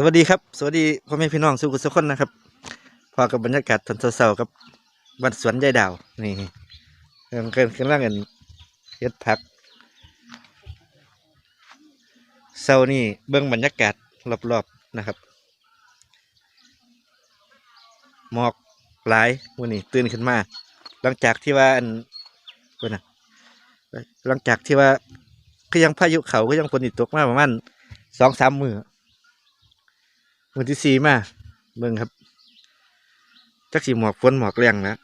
สวัสดีครับ สวัสดีพ่อแม่พี่น้องสุขสุขคนนะครับ พอกับบรรยากาศตอนเช้าๆกับบ้านสวนยายดาว นี่กำลังกำลังกันเฮ็ดผักเช้านี่เบื้องบรรยากาศรอบๆนะครับ หมอกหลายวันนี้ตื่นขึ้นมา หลังจากที่ว่าอันว่านะหลังจากที่ว่าก็ยังพายุเขาก็ยังฝนตกมาประมาณสองสามมือ มือที่สี่มา เบิ่งครับ จักสีหมอกฝนหมอกแรงนะ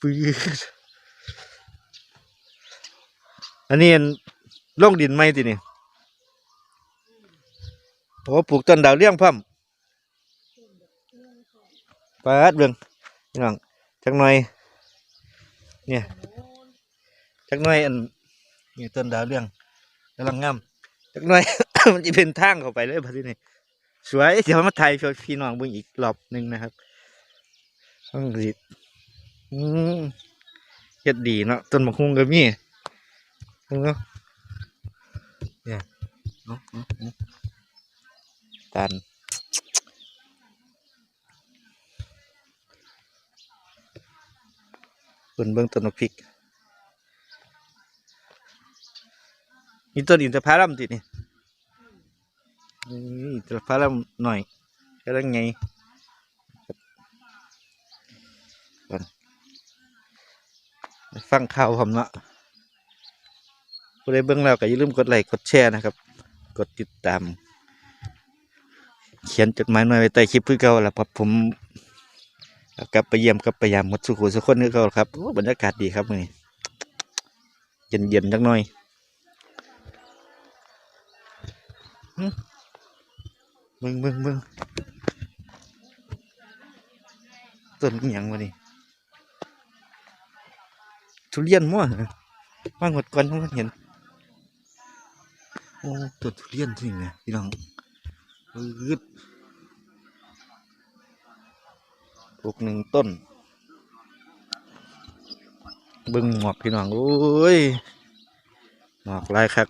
ปื้ดอันนี้อันลงดินไหมทีนี่โอ้ปลูกต้นดาวเลี้ยงพร้อมปาดเบิ่งพี่น้องจักหน่อย เนี่ยจักหน่อยอันนี่ต้นดาวเลี้ยงกำลังงาม จักหน่อย มันจะเป็นทางเข้าไปเลยพอดีนี่สวยเดี๋ยวมาถ่ายให้พี่น้องบิ่งอีกรอบหนึ่งนะครับต้องรีดอืมเฮ็ดดีเนาะต้นมะฮุ่งก็มีเบิ่งเนาะเนี่ยเอาเอาเอาตันเบิ่งเบิ่งต้นพริก มีต้นอินทผลัมตินี่ นี่จะพาเราหน่อยก็ได้ไงครับก่อนไปฟังข่าวผมเนาะผู้ใดเบิ่งแล้วก็อย่าลืมกดไลค์กดแชร์นะครับ กดติดตาม เขียนจดหมายหน่อยไว้ใต้คลิปเพื่อเก่าแล้วครับผมกลับไปเยี่ยมกลับไปยามหมดสุขุสุขคนคือเก่าครับบรรยากาศดีครับมื้อนี้เย็นเย็นๆจักหน่อย มึงมึงมึงต้นหย่างวะนี่ทุเรียนมั่วว่างหมดก่อนต้องเห็นโอ้ต้นทุเรียนที่นี่นะพี่น้องอืดปลูกหนึ่งต้น บึงหมอกพี่น้องโอ้ยหมอกลายคัก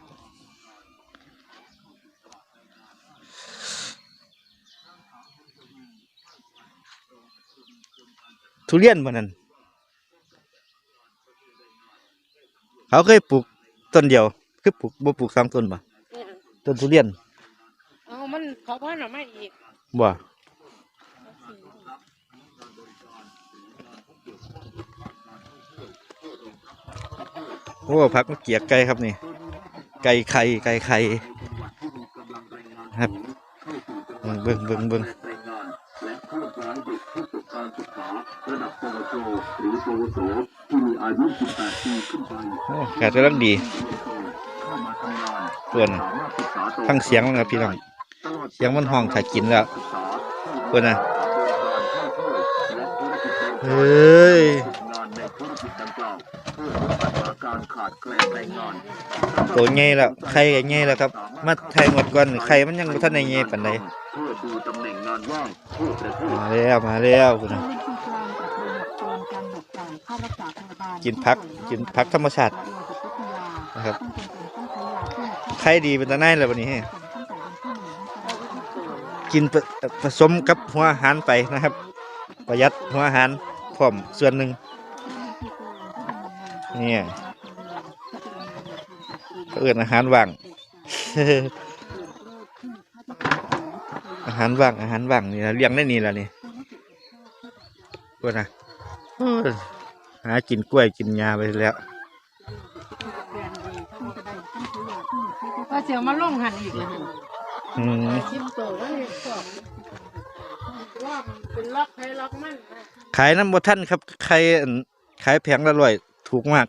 ทุเรียนมันนั่นเขาเคยปลูกต้นเดียว คือปลูกบ่ปลูกสองต้นบ่ต้นทุเรียนเอามันเขาพันออกมาอีกบ่โอ้พักมะเกียกไก่ครับนี่ ไก่ไข่ไก่ไข่ครับเบิ่งเบิ่งเบิ่ง ปวสที่มีอายุ 18 ปีขึ้นไปโอ้แกำลังดีเข้ามาทำงานส่วนฟังเสียงมันครับพี่น้อง เสียงมันห้องถ้ายกินแล้วศึกษาเพิ่นนะเฮ้ยงานในธุรกิจดัวเพื่อลดปัญหาการแล้วไข่ก็ใหญ่แล้วครับ มาไทยหมดก่อนไข่มันยังท่านใดเพื่อดูตำแหน่งงานว่างทั่วประเทศมาแล้วมาแล้วพุ่นน่ะ กินผักกินผักธรรมชาตินะครับไข่ดีเป็นตาไนแล้วบัดนี้เฮ้กินผสมกับหัวอาหารไปนะครับ ประหยัดหัวอาหารพร้อมส่วนหนึ่งเนี่ยเอื่นอาหารว่าง อาหารว่างอาหารว่างนี่ละเลี้ยงได้นี่ละนี่ก็นะากินกล้วยกินยาไปแล้วว่าเสียวมาลงหันอีกเลยอืมคลิปโตว่าเนี่ยชอบว่ามันเป็นล็อกใครล็อกมันนะขายน้ำบท่านครับใครอั่นขายแผงละร้อยถูกมาก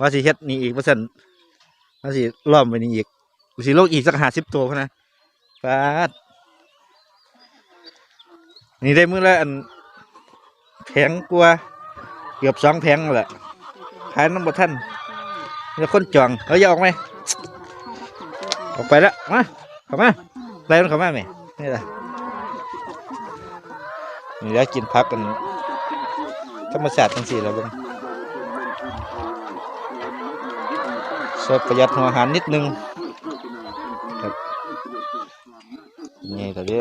ว่าสิเฮ็ดนี่อีกเปอร์เซ็นต์ว่าสิล้อมไปนี่อีกว่าสิโลกอีกสักห้าสิบตัวพะนะฟาดนี่ได้มื้อละอันแผงกลัวา เกือบสองแพงแหละขายน้ำบดท่านแล้วคนจองเฮ้ยออกไหมออกไปแล้วมาเข้ามาไล่มันเข้ามาไหมนี่แหละนี่แล้วกินพักกันธรรมศาสตร์ทั้งสี่แล้วบ้างช่วยประหยัดหัวหารนิดนึงคนี่ตัวนี้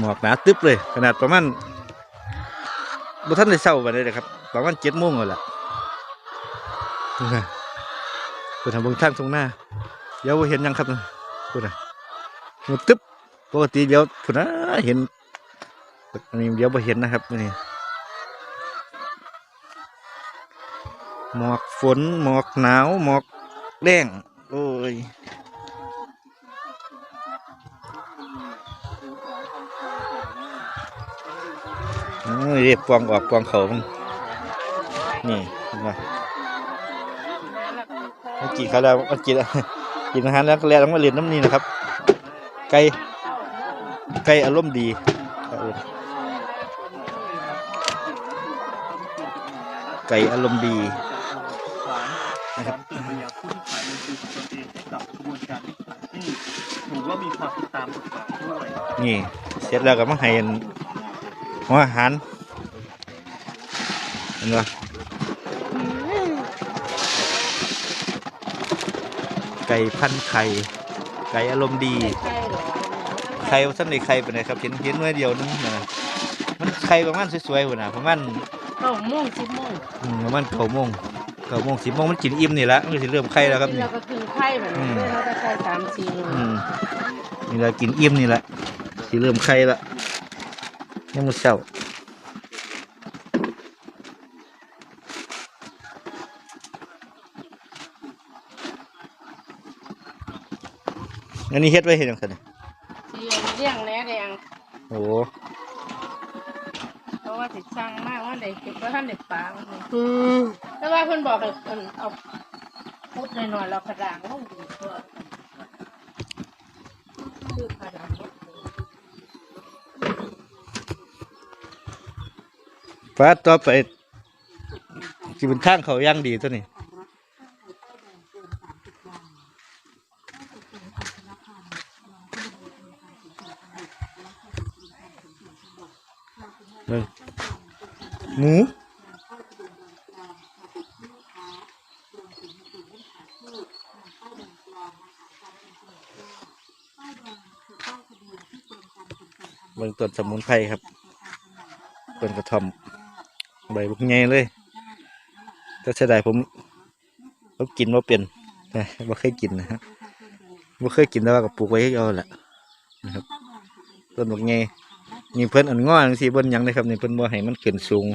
หมอกหนาตึ๊บเลย ขนาดประมาณบท่านได้เศร้าไปเลยนะครับ ประมาณเจ็ดโมงแล้วล่ะคุณทำบิ่งทางตรงหน้าเดี๋ยวเห็นยังครับคุณน่ะมันตึ๊บปกติเดี๋ยวคุณนะเห็นอันนี้เดี๋ยวบ่เห็นนะครับอัน หมอกฝนหมอกหนาวหมอกแดงโอ้ยโอ้ยเรียบปวงออกปวงเขามันนี่นไหมเมื่อกี้เขาแล้วเมื่อกี้กินอาหารแล้วก็แล้วต้องมาเรียนน้ำนี่นะครับ ไก่ไก่อารมณ์ดีไก่อารมณ์ดี กับกระบวนการที่ขายที่ถือว่ามีความผิดตามกฎหมายด้วยนี่ เสร็จแล้วก็มาให้อันหัวอาหารเห็นปะไก่พันไข่ ไก่อารมณ์ดีใช่เหรอไข่ท่านในไข่เป็นไงครับเห็นเห็นหน่วยเดียวนึงนะมันไข่ประมาณสวยๆหุ่นนะประมาณเก้าโมงสิบโมงอืมประมาณเก้าโมงเก้าโมงสิบโมงมันกินอิ่มนี่ละมันก็สิเริ่มไข่แล้วครับนี่ เราก็กินไข่แบบนี้ด้วยเราจะไข่สามสี่โลอืมนี่ละกินอิ่มนี่ละสิเริ่มไข่ละยังมันเศร้าอันนี้เฮ็ดไว้เห็นยังไงเสียงเลี้ยงแหน่แดงโอ้เพราะว่าติดสั่งมากว่าเด็กเก็บไว้ท่านเด็กปลามันเลยแต่ว่าเพิ่นบอกให้เพิ่นเอา พุดหน่อยๆเรากระด่างลงดีกว่าคือกระด่างลงฟ้าต่อไปสิเป็นทางเขาย่างดีตัวนี้เบิ่งหมู ต้นสมุนไพรครับต้นกระท่อมใบบุกใหญ่เลยแต่เสียดายผมผมกินว่าเป็นนะบ่เคยกินนะฮะบ่เคยกินแต่ว่าก็ปลูกไว้ให้เอาแหละนะครับต้นบุกใหญ่นี่เพิ่นอันง้อจังซี่เบิ่นยังเลยครับนี่เพิ่นบ่ให้มันขึ้นสูง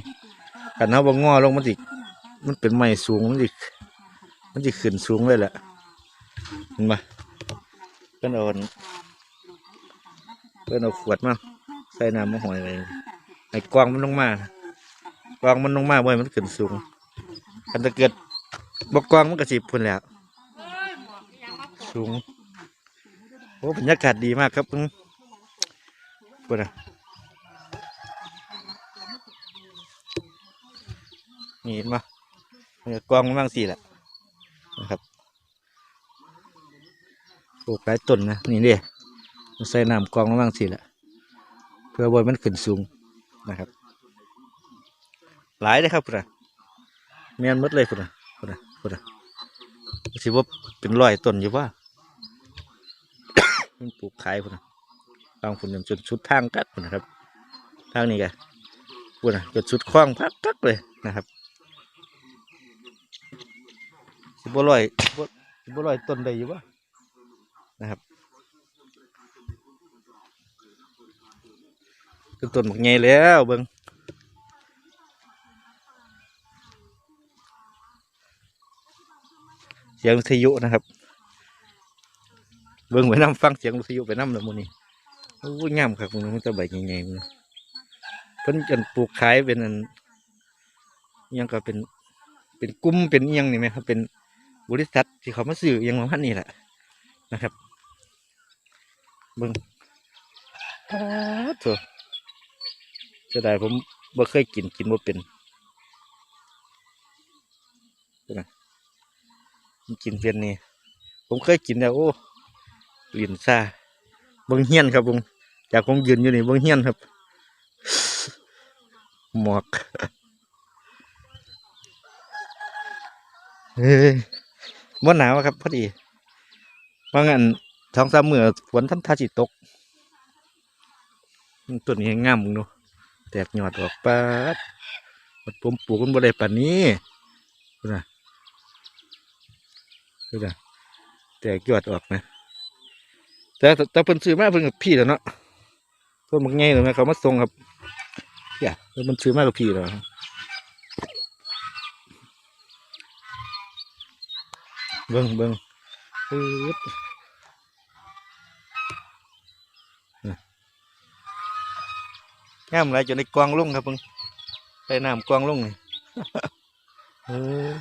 กันเฮาบ่ง้อลงมันสิมันเป็นไม้สูงมันสิมันสิขึ้นสูงเลยแหละเห็นปะเพิ่นเอาอันเพิ่นเอาขวดมา ใส่น้ำมาหอยไว้ไอ้กวางมันลงมากวางมันลงมาบ่อยมันขึ้นสูงคันจะเกิดบกกวางมันก็สิพุ่นแหล้ว สูงโอ้บรรยากาศดีมากครับอืมปุ่นอะนี่เห็นปะมันกวางมันบางสี่แหละนะครับปลูกหลายต้นนะนี่เด้ใส่น้ำกวางมันบางสี่แหละ พื่อบ่อยมันขึ้นสูงนะครับ หลายเลยครับพุ่นน่ะแม่นมดเลยพุ่นน่ะพุ่นน่ะพุ่นน่ะสิว่าเป็นร้อยต้นอยู่ว่ามันปลูกขายพุ่นน่ะบางพุ่นจนสุดทางกัดพุ่นนะครับทางนี้กันพุ่นน่ะจนสุดคล้องพักกักเลยนะครับสิบ่ร้อยสิบ่ร้อยต้นได้อยู่ว่านะครับ คือต้นหมกใหญ่แล้วเบิ่งเสียงวิทยุนะครับ เบิ่งไปน้ำฟังเสียงวิทยุไปน้ำเลยมูนี่โอ้ยงามครับมึงมันจะใบใหญ่ๆมึงเพิ่นจนปลูกขายเป็นอันอิหยังก็เป็นเป็นกลุ่มเป็นอิหยังนี่ไหมครับ เป็นบริษัทที่เขามาซื้ออิหยังประมาณนี้แหละนะครับเบิ่งอ้าวโถ จะได้ผมบ่เคยกินกินบ่เป็นผมกินเพียนนี่ผมเคยกินแล้วโอ้ลินซาบิ้งเฮียนครับผมจากผมยืนอยู่นี่บิ้งเฮียนครับ หมอกเฮ้ยบ่หนาวครับพอดีว่างั้นท้องสามมือฝนทำท่าจิตกต้นนี้งามมึงดู แตกยอดออกปาดมันผมปลูกมันบ่ได้ปานนี้ดูนะดูนะแตกยอดออกนะแต่แต่เพิ่นซื้อมาเพิ่นกับพี่แล้วเนาะต้นมันไงเลยนะเขามาส่งครับอย่าเพิ่นมันซื้อมากับพี่แล้วเบิ่งเบิ่งปึ๊ดน่ะ งามหลยจนในกวางลงครับเบิ่งใต้น้ำกวางลงนี่เออ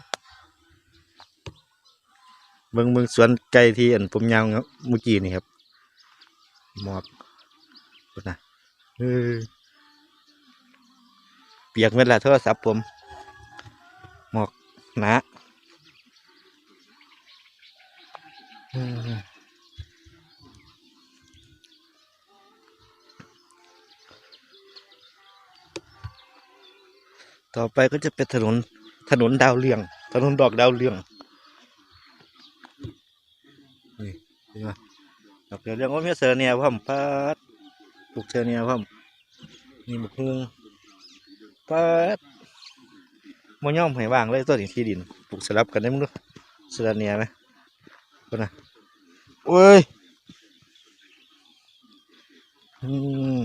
เบิ่งเบิ่งสวนไก่ที่อันผมยาวเมื่อกี้นี่ครับ หมอกนะเออเปียกเวลาโทรศัพท์ผม หมอกหนาเออ ต่อไปก็จะเป็นถนนถนนดาวเรือง ถนนดอกดาวเรืองนี่เห็นไหมดอกดาวเรืองว่ามีเสือเนียพ่อมพัดปลูกเสือเนียพ่อมนี่บุกฮุงพัดมันย่อมให้ว่างเลยต้นนี้ที่ดินปลูกสลับกันได้มั้งดูเสือเนียไหมคนน่ะโอ้ยอืม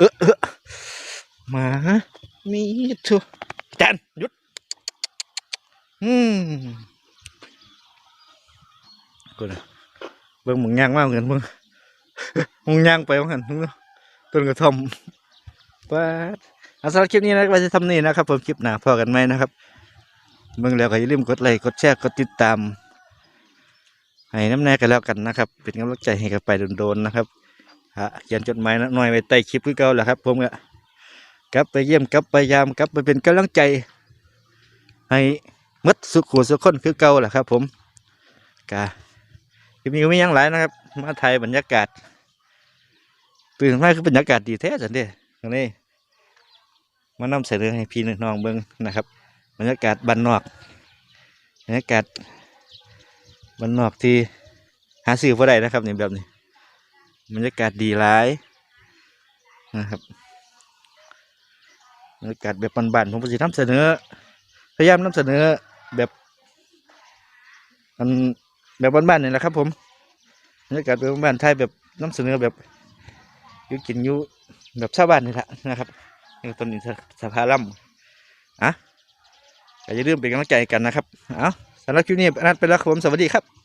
เออเออมามีทัวจานหยุด อืมกูนะเบิ่งมึงย่างมากเหมือนมึงมึงย่างไปว่างันมึงเนต้นกระท่อมป้าดเอาสำหรับคลิปนี้นะก็จะทำนี่นะครับผมคลิปหน้าพอกันไหมนะครับเบิ่งแล้วก็อย่าลืมกดไลค์กดแชร์กดติดตามให้น้ำแน่กันแล้วกันนะครับ เป็นกำลังใจให้กันไปโดนๆนะครับ ฮะเขียนจดหมายน่อยไว้ใต้คลิปคือเก่าแหละครับ ผมก็กลับไปเยี่ยมกลับไปยามกลับไปเป็นกำลังใจ ให้หมดสุขุสุขคนคือเก่าแหละครับ ผมกะคลิปนี้ก็ไม่ยังหลายนะครับ มาไทยบรรยากาศ ตื่นมาคือบรรยากาศดีแท้สันเด้ตรงนี้มานำเสนอให้พี่น้องเบิ้งนะครับ บรรยากาศบ้านนอกบรรยากาศบ้านนอกที่หาซื้อพอได้นะครับนี่แบบนี้ บรรยากาศดีหลายนะครับบรรยากาศแบบบ้านๆผมก็จะนำเสนอ พยายามนำเสนอแบบอันแบบบ้านๆนี่แหละครับ ผมบรรยากาศแบบบ้านๆไทยแบบนำเสนอแบบอยู่กินอยู่แบบชาวบ้านนี่แหละนะครับนี่ต้นนี้สภาล่ำอะก็อย่าลืมเป็นกำลังใจกันนะครับ เอาสำหรับคลิปนี้อนนั้นไปแล้วครับผม สวัสดีครับ